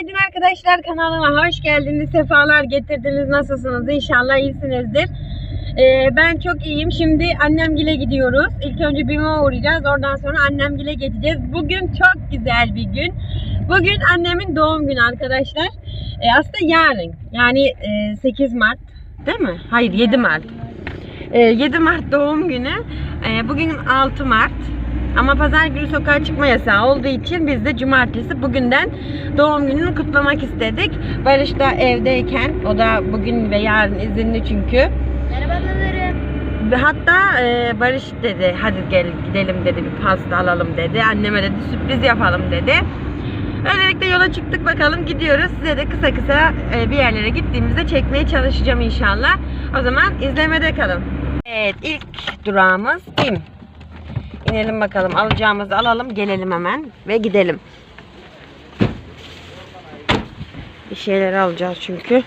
Günaydın arkadaşlar kanalıma hoş geldiniz. Sefalar getirdiniz. Nasılsınız? İnşallah iyisinizdir. Ee, ben çok iyiyim. Şimdi annemgile gidiyoruz. İlk önce BİM'e uğrayacağız. Oradan sonra annemgile geçeceğiz. Bugün çok güzel bir gün. Bugün annemin doğum günü arkadaşlar. Ee, aslında yarın. Yani e, 8 Mart. Değil mi? Hayır 7 Mart. Ee, 7 Mart doğum günü. Ee, bugün 6 Mart. Ama pazar günü sokağa çıkma yasağı olduğu için biz de cumartesi bugünden doğum gününü kutlamak istedik. Barış da evdeyken, o da bugün ve yarın izinli çünkü. Merhaba analarım. Ve hatta e, Barış dedi, hadi gel gidelim dedi, bir pasta alalım dedi. Anneme dedi, sürpriz yapalım dedi. Öylelikle yola çıktık bakalım gidiyoruz. Size de kısa kısa e, bir yerlere gittiğimizde çekmeye çalışacağım inşallah. O zaman izlemede kalın. Evet ilk durağımız BİM. İnelim bakalım alacağımızı alalım gelelim hemen ve gidelim. Bir şeyler alacağız çünkü.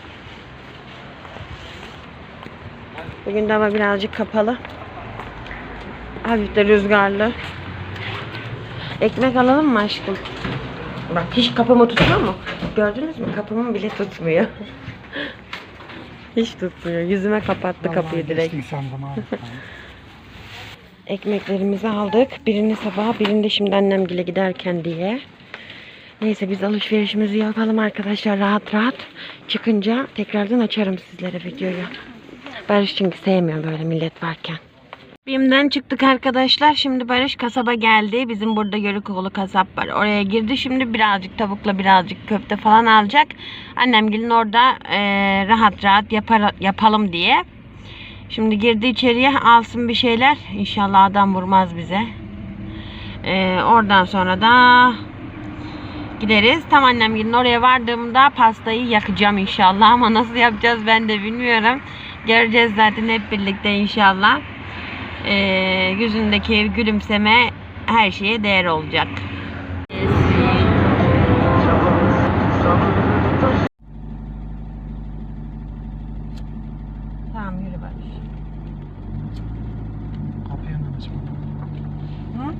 Bugün de hava birazcık kapalı. Hafif de rüzgarlı. Ekmek alalım mı aşkım? Bak hiç kapımı tutuyor mu? Gördünüz mü? Kapımı bile tutmuyor. hiç tutmuyor. Yüzüme kapattı kapıyı direkt. Ekmeklerimizi aldık. Birini sabah, birini de şimdi annemgile giderken diye. Neyse biz alışverişimizi yapalım arkadaşlar rahat rahat. Çıkınca tekrardan açarım sizlere videoyu. Barış çünkü sevmiyor böyle millet varken. Bim'den çıktık arkadaşlar. Şimdi Barış kasaba geldi. Bizim burada Yörükoğlu kasap var. Oraya girdi. Şimdi birazcık tavukla birazcık köfte falan alacak. Annem gelin orada eee, rahat rahat yapar, yapalım diye. Şimdi girdi içeriye alsın bir şeyler. İnşallah adam vurmaz bize. Ee, oradan sonra da gideriz. Tam annem gelin oraya vardığımda pastayı yakacağım inşallah. Ama nasıl yapacağız ben de bilmiyorum. Göreceğiz zaten hep birlikte inşallah. Ee, yüzündeki gülümseme her şeye değer olacak. Tamam yürü Barış. Kapıyı hemen açma. Hı?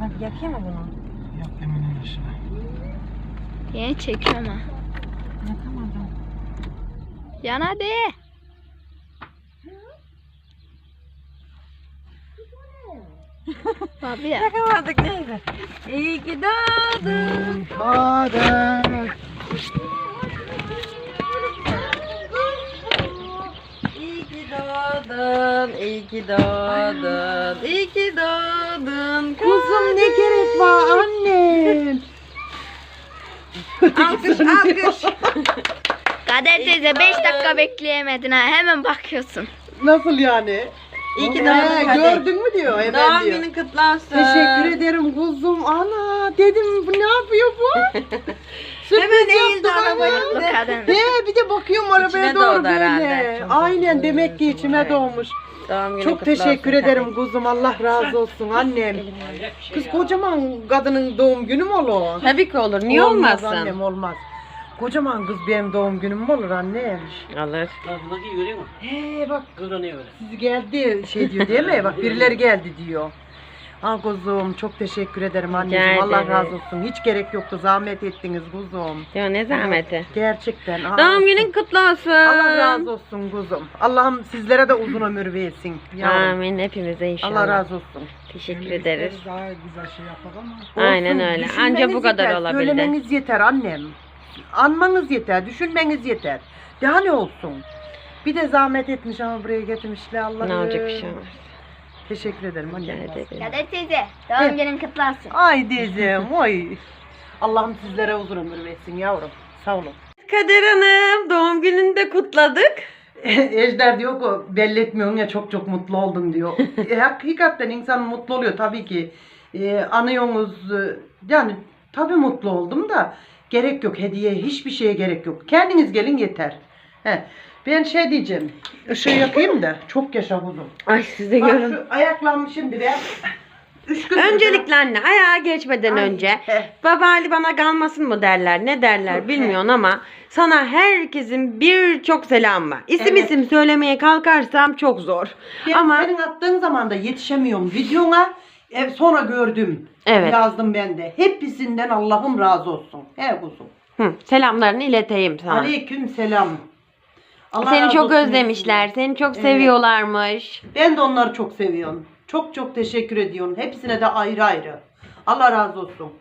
Hadi yakayım mı bunu? Yap hemen in aşağı. Yeni çekiyorum ha. Yakamadım. Yan hadi. Abi ya. Yakamadık neyse. İyi ki doğdun. Hadi. İyi ki doğdun. İyi ki doğdun. İyi ki doğdun. Kuzum ne gerek var annem? Alkış alkış. Kader teyze 5 dakika bekleyemedin ha. Hemen bakıyorsun. Nasıl yani? İyi ki He, doğdun Kadir. Gördün mü diyor hemen Doğum diyor. günün kutlu olsun. Teşekkür ederim kuzum. Ana dedim bu ne yapıyor bu? Sürpriz Hemen eğildi yaptı bana. arabaya. Bu kadın. He bir de bakıyorum arabaya İçine doğru doğdu herhalde. böyle. Çok Aynen demek ki içime Evet. doğmuş. Doğum günün Çok kutlu teşekkür olsun ederim kuzum. Allah razı olsun annem. Kız kocaman kadının doğum günü mü olur? Tabii ki olur. Niye Olmaz olmasın? annem olmaz. Kocaman kız benim doğum günüm mü olur annem? Alır. Nasıl görüyor musun? He bak Kıvranıyor öyle. siz geldi şey diyor değil mi? Bak birileri geldi diyor. Ah kuzum çok teşekkür ederim anneciğim. Allah ederim. razı olsun. Hiç gerek yoktu. Zahmet ettiniz kuzum. Ya ne zahmeti. Gerçekten. Doğum günün kutlu olsun. Allah razı olsun kuzum. Allah'ım sizlere de uzun ömür versin. Yavrum. Amin hepimize inşallah. Allah razı olsun. Teşekkür ederiz. Daha güzel şey yapalım ama. Aynen öyle. Anca bu kadar yeter, olabildi. Söylemeniz yeter annem. Anmanız yeter, düşünmeniz yeter. Daha ne olsun? Bir de zahmet etmiş ama buraya getirmişler Allah'ım. Ne olacak bir şey olmaz. Teşekkür ederim Rica annem. ederim. Kader teyze doğum günün kutlu olsun. Ay diyeceğim, oy. Allah'ım sizlere uzun ömür versin yavrum. Sağ olun. Kader Hanım doğum gününü de kutladık. Ejder diyor ki belli etmiyorsun ya çok çok mutlu oldum diyor. e, hakikaten insan mutlu oluyor tabii ki. E, anıyorsunuz e, yani tabii mutlu oldum da gerek yok hediye hiçbir şeye gerek yok. Kendiniz gelin yeter. He. Ben şey diyeceğim. ışığı yakayım da çok yaşa kuzum. Ay siz de Bak görün. şu ayaklanmışım bir de. Üç gün Öncelikle anne ayağa geçmeden Ay, önce heh. baba Ali bana kalmasın mı derler ne derler Yok, bilmiyorsun ama sana herkesin birçok selam var. İsim Evet. isim söylemeye kalkarsam çok zor. Ben ama senin attığın zaman da yetişemiyorum videona. E, sonra gördüm. Evet. Yazdım ben de. Hepsinden Allah'ım razı olsun. He kuzum. Hı, selamlarını ileteyim sana. Aleyküm selam. Allah Seni çok özlemişler. Seni çok Evet. seviyorlarmış. Ben de onları çok seviyorum. Çok çok teşekkür ediyorum. Hepsine de ayrı ayrı. Allah razı olsun.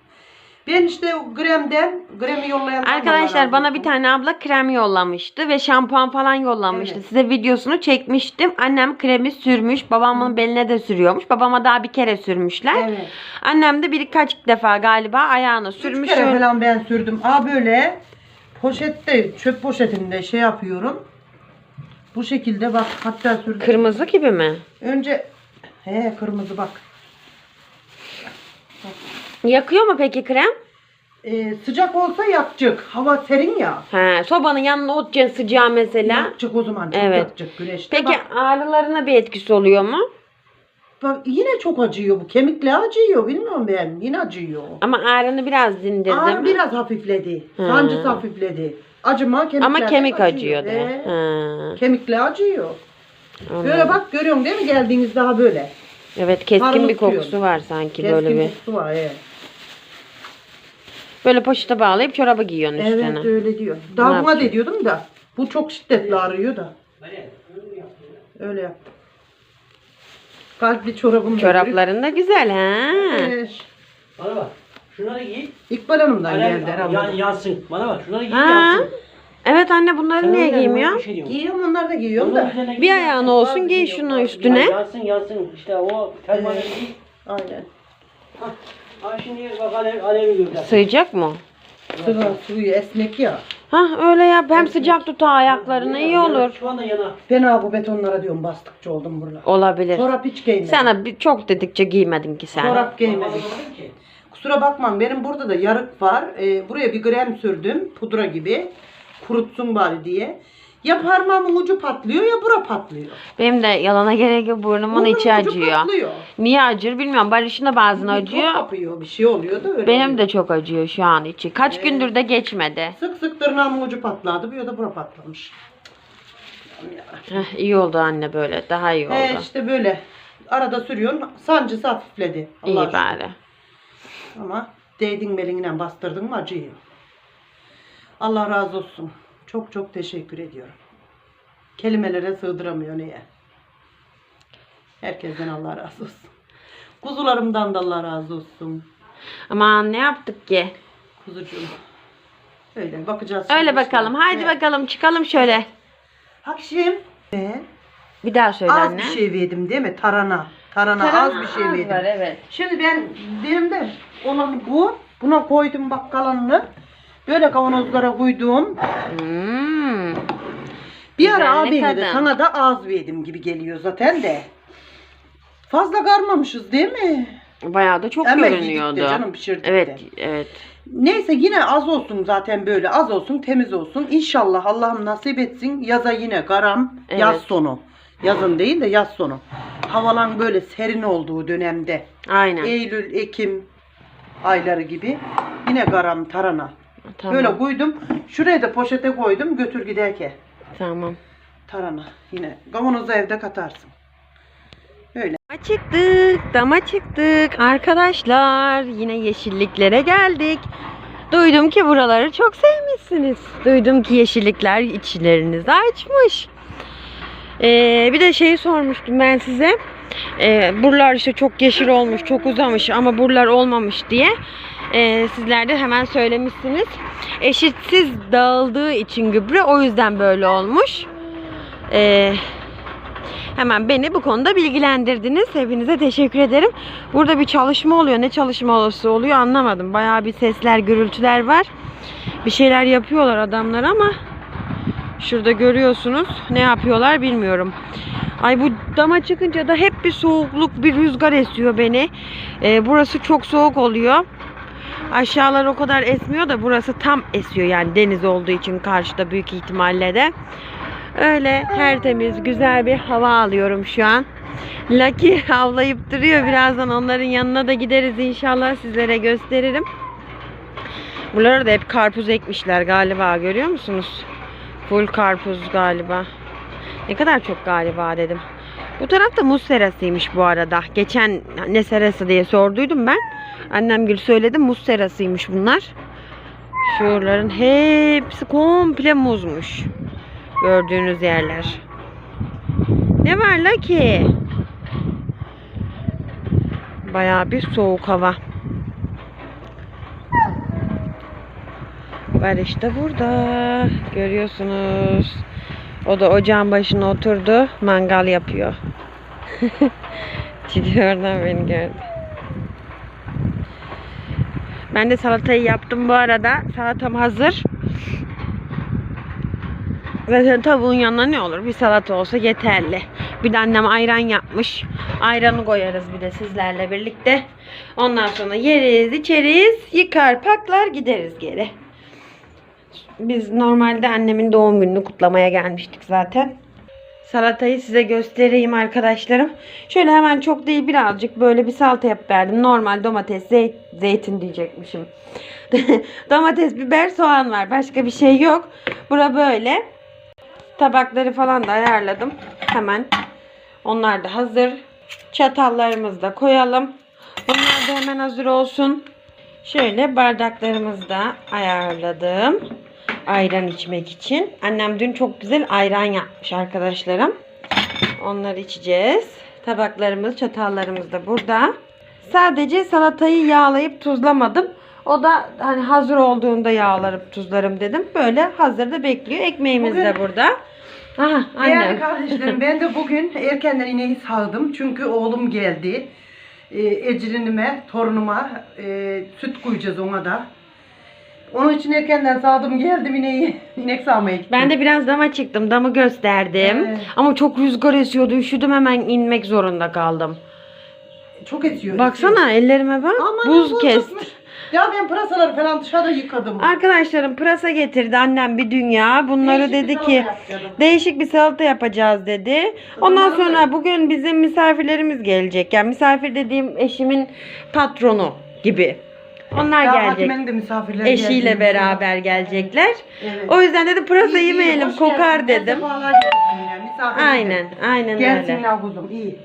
Ben işte o Grem'den, Grem'i yollayan Arkadaşlar bana bir tane abla krem yollamıştı ve şampuan falan yollamıştı. Evet. Size videosunu çekmiştim. Annem kremi sürmüş. Babamın beline de sürüyormuş. Babama daha bir kere sürmüşler. Evet. Annem de birkaç defa galiba ayağına Üç sürmüş. kere Şöyle- falan ben sürdüm. Aa böyle poşette, çöp poşetinde şey yapıyorum. Bu şekilde bak hatta sürdüm. Kırmızı gibi mi? Önce he kırmızı bak. Yakıyor mu peki krem? Ee, sıcak olsa yakacak. Hava serin ya. He, sobanın yanına otça sıcağı mesela. Yakacak o zaman. Çok Evet. yakacak güneşte. Peki Bak, ağrılarına bir etkisi oluyor mu? bak yine çok acıyor bu. Kemikle acıyor. Bilmiyorum ben. Yine acıyor. Ama ağrını biraz dindirdi Ağrı mi? biraz hafifledi. Sancısı hafifledi. Acıma kemikler Ama kemik acıyor. da. He. Ha, Kemikle acıyor. Böyle bak görüyorsun değil mi geldiğiniz daha böyle. Evet keskin bir kokusu var sanki Keskin böyle bir. kokusu var. He. Böyle poşete bağlayıp çoraba giyiyorsun üstüne. Evet öyle diyor. Daha buna de diyordum da. Bu çok şiddetli ağrıyor da. Öyle yaptım. Kalpli çorabım Çorapların da güzel ha. Evet. Bana bak. Şunları giy. İkbal Hanım'dan Alem geldi herhalde. yan, yansın. Bana bak. Şunları giy Ha. yansın. Evet anne bunları Sen niye giymiyor? şey. Giyiyorum onları da giyiyorum da. Bir ayağına olsun giy şunu üstüne. Ya yansın yansın. İşte o Evet. giy. Aynen. Ha şimdi bak alev, alevi gör. Sığacak mı? Sıra suyu esnek ya. Ha öyle yap. Hem sıcak tutar ayaklarını iyi olur. Şu anda yana. Ben abi bu betonlara diyorum bastıkça oldum burada. Olabilir. Çorap hiç giymedim. Sana bir, çok dedikçe giymedin ki sen. Çorap giymedim. Kusura bakmayın benim burada da yarık var. Ee, buraya bir krem sürdüm. Pudra gibi. Kurutsun bari diye. Ya parmağımın ucu patlıyor ya bura patlıyor. Benim de yalana gerek yok burnumun Burnumun içi ucu acıyor. patlıyor. Niye acır bilmiyorum. Barış'ın da bazen Çok acıyor. kapıyor bir şey oluyor da öyle Benim oluyor. de çok acıyor şu an içi. Kaç gündür de geçmedi. Sık sık tırnağımın ucu patladı. Bir da bura patlamış. Heh, iyi oldu anne böyle. Daha iyi oldu. He işte böyle. Arada sürüyorsun. Sancısı hafifledi. iyi Allah'a şükür. bari. Ama değdin belinle bastırdın mı acıyor. Allah razı olsun. Çok çok teşekkür ediyorum. Kelimelere sığdıramıyor neye. Herkesten Allah razı olsun. Kuzularımdan da Allah razı olsun. Aman ne yaptık ki? Kuzucuğum. Öyle bakacağız. Öyle bakalım. işte. Haydi Evet. bakalım çıkalım şöyle. Akşam. Ee, Bir daha söyle az anne. bir şey verdim değil mi? Tarana. Tarana, az bir şey verdim. evet. Şimdi ben dedim de olan bu. Buna koydum bak kalanını. Böyle kavanozlara koydum. Hmm. Bir ara abime de sana da az verdim gibi geliyor zaten de. Fazla karmamışız değil mi? Bayağı da çok Hemen yedik de görünüyordu. canım, pişirdik de. Evet, evet. Neyse yine az olsun zaten böyle az olsun temiz olsun. İnşallah Allah'ım nasip etsin yaza yine karam Evet. yaz sonu. Yazın değil de yaz sonu. Havalan böyle serin olduğu dönemde. Aynen. Eylül, Ekim ayları gibi. Yine garam tarana. Tamam. Böyle koydum. Şuraya da poşete koydum götür giderken. Tamam. Tarana yine. Kavanozu evde katarsın. Öyle. Dama çıktık, dama çıktık. Arkadaşlar yine yeşilliklere geldik. Duydum ki buraları çok sevmişsiniz. Duydum ki yeşillikler içlerinizi açmış. Ee, bir de şeyi sormuştum ben size. Ee, buralar işte çok yeşil olmuş, çok uzamış ama buralar olmamış diye. Ee, sizler de hemen söylemişsiniz. Eşitsiz dağıldığı için gübre o yüzden böyle olmuş. Ee, Hemen beni bu konuda bilgilendirdiniz. Hepinize teşekkür ederim. Burada bir çalışma oluyor. Ne çalışma olası oluyor anlamadım. Bayağı bir sesler, gürültüler var. Bir şeyler yapıyorlar adamlar ama şurada görüyorsunuz. Ne yapıyorlar bilmiyorum. Ay bu dama çıkınca da hep bir soğukluk, bir rüzgar esiyor beni. Ee, burası çok soğuk oluyor. Aşağılar o kadar esmiyor da burası tam esiyor yani deniz olduğu için karşıda büyük ihtimalle de. Öyle tertemiz güzel bir hava alıyorum şu an. Lucky havlayıp duruyor. Birazdan onların yanına da gideriz inşallah sizlere gösteririm. Buralara da hep karpuz ekmişler galiba görüyor musunuz? Full karpuz galiba. Ne kadar çok galiba dedim. Bu tarafta muz serasıymış bu arada. Geçen ne serası diye sorduydum ben. Annem gül söyledi muz serasıymış bunlar. Şuraların hepsi komple muzmuş. Gördüğünüz yerler. Ne var la ki? Bayağı bir soğuk hava. Barış da burada. Görüyorsunuz. O da ocağın başına oturdu. Mangal yapıyor. Çiğdem oradan beni gördü. Ben de salatayı yaptım bu arada. Salatam hazır. Zaten tavuğun yanına ne olur? Bir salata olsa yeterli. Bir de annem ayran yapmış. Ayranı koyarız bir de sizlerle birlikte. Ondan sonra yeriz, içeriz, yıkar, paklar, gideriz geri. Biz normalde annemin doğum gününü kutlamaya gelmiştik zaten. Salatayı size göstereyim arkadaşlarım. Şöyle hemen çok değil birazcık böyle bir salata yapıp verdim. Normal domates, zeyt, zeytin diyecekmişim. domates, biber, soğan var. Başka bir şey yok. Bura böyle. Tabakları falan da ayarladım. Hemen. Onlar da hazır. Çatallarımızı da koyalım. Bunlar da hemen hazır olsun. Şöyle bardaklarımızı da ayarladım. Ayran içmek için. Annem dün çok güzel ayran yapmış arkadaşlarım. Onları içeceğiz. Tabaklarımız, çatallarımız da burada. Sadece salatayı yağlayıp tuzlamadım. O da hani hazır olduğunda yağlarım tuzlarım dedim. Böyle hazırda bekliyor. Ekmeğimiz de Bugün- burada. Aha Değerli annem. kardeşlerim ben de bugün erkenden ineği sağdım. Çünkü oğlum geldi. Ee, Ecrinime, torunuma e, süt koyacağız ona da. Onun için erkenden sağdım geldim ineği. İnek sağmaya gittim. Ben de biraz dama çıktım. Damı gösterdim. Evet. Ama çok rüzgar esiyordu. Üşüdüm hemen inmek zorunda kaldım. çok esiyor. Baksana ellerime bak. Aman Buz tutmuş. Ya ben pırasaları falan dışarıda yıkadım. Arkadaşlarım pırasa getirdi annem bir dünya. Bunları Değişik bir dedi salata ki yapacağım. değişik bir salata yapacağız dedi. Ondan Bunları sonra bugün bizim misafirlerimiz gelecek. Yani misafir dediğim eşimin patronu gibi. Onlar Ya gelecek. De misafirleri Eşiyle geldiğini beraber gelecekler. Evet. O yüzden dedi pırasa İyi, iyi, yemeyelim hoş kokar geldin. dedim. Sefalar gelsinler, misafir Aynen, aynen öyle. Gelsinler kuzum iyi.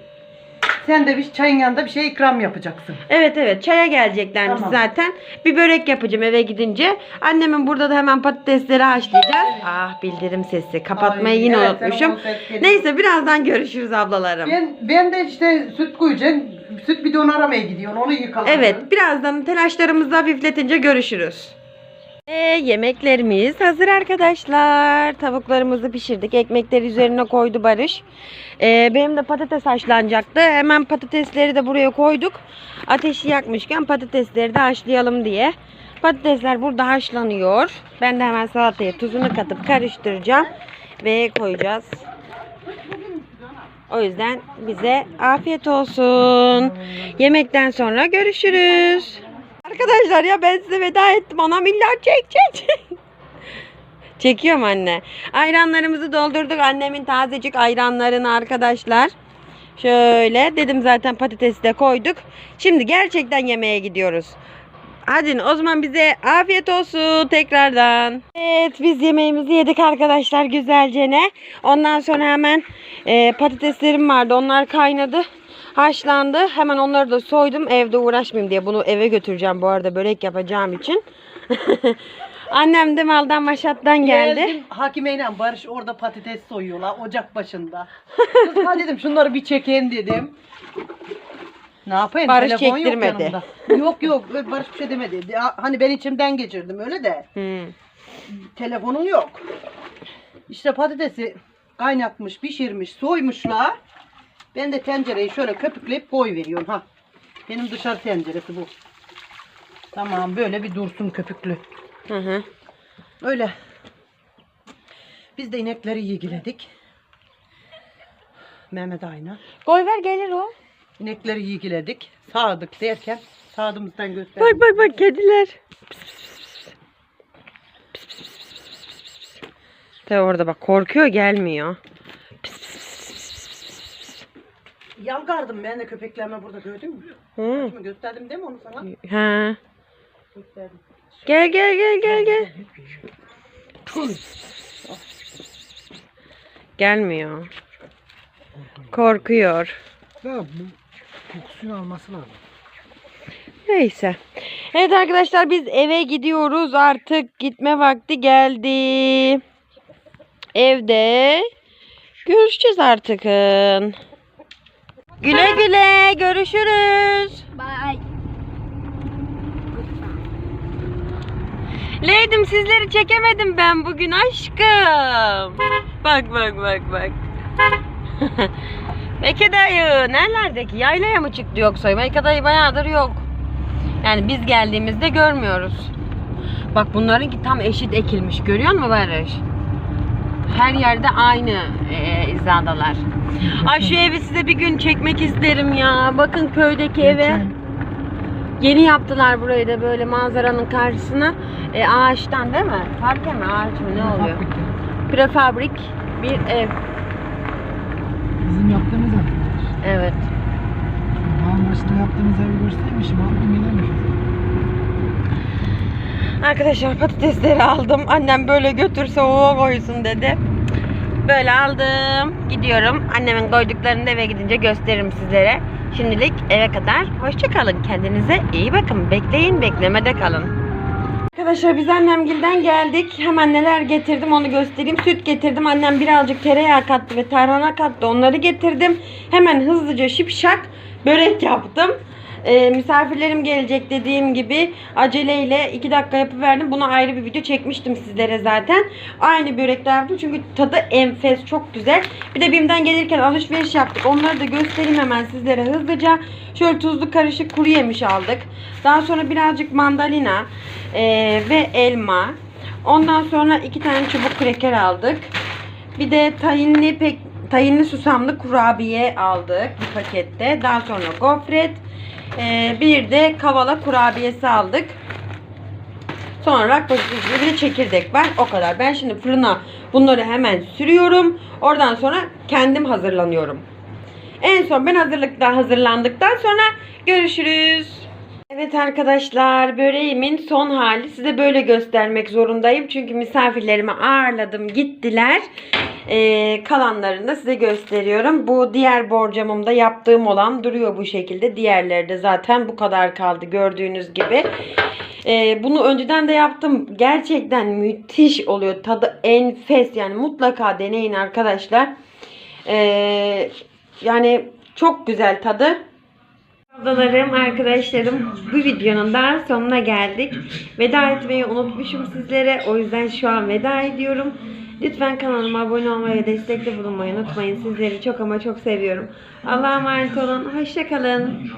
Sen de bir çayın yanında bir şey ikram yapacaksın. Evet evet çaya geleceklermiş Tamam. zaten. Bir börek yapacağım eve gidince. Annemin burada da hemen patatesleri haşlayacağız. Ah bildirim sesi. Kapatmayı Ay, yine evet, unutmuşum. ses geliyor. Neyse birazdan görüşürüz ablalarım. Ben ben de işte süt koyacağım. Süt bidonu aramaya gidiyorum. Onu yıkalım. Evet birazdan telaşlarımızı hafifletince görüşürüz. Ve yemeklerimiz hazır arkadaşlar. Tavuklarımızı pişirdik. Ekmekleri üzerine koydu Barış. Ee, benim de patates haşlanacaktı. Hemen patatesleri de buraya koyduk. Ateşi yakmışken patatesleri de haşlayalım diye. Patatesler burada haşlanıyor. Ben de hemen salataya tuzunu katıp karıştıracağım. Ve koyacağız. O yüzden bize afiyet olsun. Yemekten sonra görüşürüz. Arkadaşlar ya ben size veda ettim. Anam illa çek çek çek. Çekiyorum anne. Ayranlarımızı doldurduk. Annemin tazecik ayranlarını arkadaşlar. Şöyle dedim zaten patatesi de koyduk. Şimdi gerçekten yemeğe gidiyoruz. Hadi o zaman bize afiyet olsun tekrardan. Evet biz yemeğimizi yedik arkadaşlar güzelce ne. Ondan sonra hemen e, patateslerim vardı onlar kaynadı. Haşlandı. Hemen onları da soydum evde uğraşmayayım diye. Bunu eve götüreceğim bu arada börek yapacağım için. Annem de maldan maşattan geldi. Geldim Hakime'yle Barış orada patates soyuyorlar ocak başında. Kız dedim şunları bir çekeyim dedim. Ne yapayım? Barış Telefon yok çektirmedi. yanımda. Yok yok Barış bir şey demedi. Hani ben içimden geçirdim öyle de. Hmm. Telefonum yok. İşte patatesi kaynatmış, pişirmiş, soymuşlar. Ben de tencereyi şöyle köpükleyip koy veriyorum ha. Benim dışarı tenceresi bu. Tamam böyle bir dursun köpüklü. Hı hı. Öyle. Biz de inekleri ilgiledik. Mehmet Ayna. Koy ver gelir o. İnekleri ilgiledik. Sağdık derken sağdığımızdan gösterdik. Bak bak bak kediler. Tabi orada bak korkuyor gelmiyor. Yalgardım ben de köpeklerime burada gördün mü? Hı. Gösterdim değil mi onu sana? Ha. Gösterdim. Gel gel gel gel gel. Gelmiyor. Korkuyor. Ya bu kokusunu alması lazım. Neyse. Evet arkadaşlar biz eve gidiyoruz. Artık gitme vakti geldi. Evde görüşeceğiz artık. Güle güle görüşürüz. Bye. Leydim sizleri çekemedim ben bugün aşkım. Bak bak bak bak. Meke dayı nerelerdeki yaylaya mı çıktı yoksa? Meke dayı bayağıdır yok. Yani biz geldiğimizde görmüyoruz. Bak bunlarınki tam eşit ekilmiş görüyor musun Barış? Her yerde aynı e, hizadalar. Ay şu evi size bir gün çekmek isterim ya. Bakın köydeki eve. Yeni yaptılar burayı da böyle manzaranın karşısına. E, ağaçtan değil mi? Parke mi ağaç mı ne oluyor? Prefabrik bir ev. Bizim yaptığımız. Evet. Dağın başında yaptığımız evi göstermişim. Aldım gelemişim. Arkadaşlar patatesleri aldım. Annem böyle götürse o koysun dedi. Böyle aldım. Gidiyorum. Annemin koyduklarını da eve gidince gösteririm sizlere. Şimdilik eve kadar hoşça kalın. Kendinize iyi bakın. Bekleyin, beklemede kalın. Arkadaşlar biz annemgilden geldik. Hemen neler getirdim onu göstereyim. Süt getirdim. Annem birazcık tereyağı kattı ve tarhana kattı. Onları getirdim. Hemen hızlıca şipşak börek yaptım. Ee, misafirlerim gelecek dediğim gibi aceleyle 2 dakika yapıverdim. Buna ayrı bir video çekmiştim sizlere zaten. Aynı börekler yaptım çünkü tadı enfes çok güzel. Bir de BİM'den gelirken alışveriş yaptık. Onları da göstereyim hemen sizlere hızlıca. Şöyle tuzlu karışık kuru yemiş aldık. Daha sonra birazcık mandalina ee, ve elma. Ondan sonra iki tane çubuk kreker aldık. Bir de tayinli pek tayinli susamlı kurabiye aldık bir pakette. Daha sonra gofret. Ee, bir de kavala kurabiyesi aldık. Sonra bir de çekirdek var. O kadar. Ben şimdi fırına bunları hemen sürüyorum. Oradan sonra kendim hazırlanıyorum. En son ben hazırlıkta hazırlandıktan sonra görüşürüz. Evet arkadaşlar böreğimin son hali size böyle göstermek zorundayım. Çünkü misafirlerimi ağırladım gittiler. Ee, kalanlarını da size gösteriyorum. Bu diğer borcamımda yaptığım olan duruyor bu şekilde. Diğerleri de zaten bu kadar kaldı gördüğünüz gibi. Ee, bunu önceden de yaptım. Gerçekten müthiş oluyor. Tadı enfes yani mutlaka deneyin arkadaşlar. Ee, yani çok güzel tadı. Ablalarım, arkadaşlarım bu videonun daha sonuna geldik. Veda etmeyi unutmuşum sizlere. O yüzden şu an veda ediyorum. Lütfen kanalıma abone olmayı ve destekte bulunmayı unutmayın. Sizleri çok ama çok seviyorum. Allah'a emanet olun. Hoşçakalın.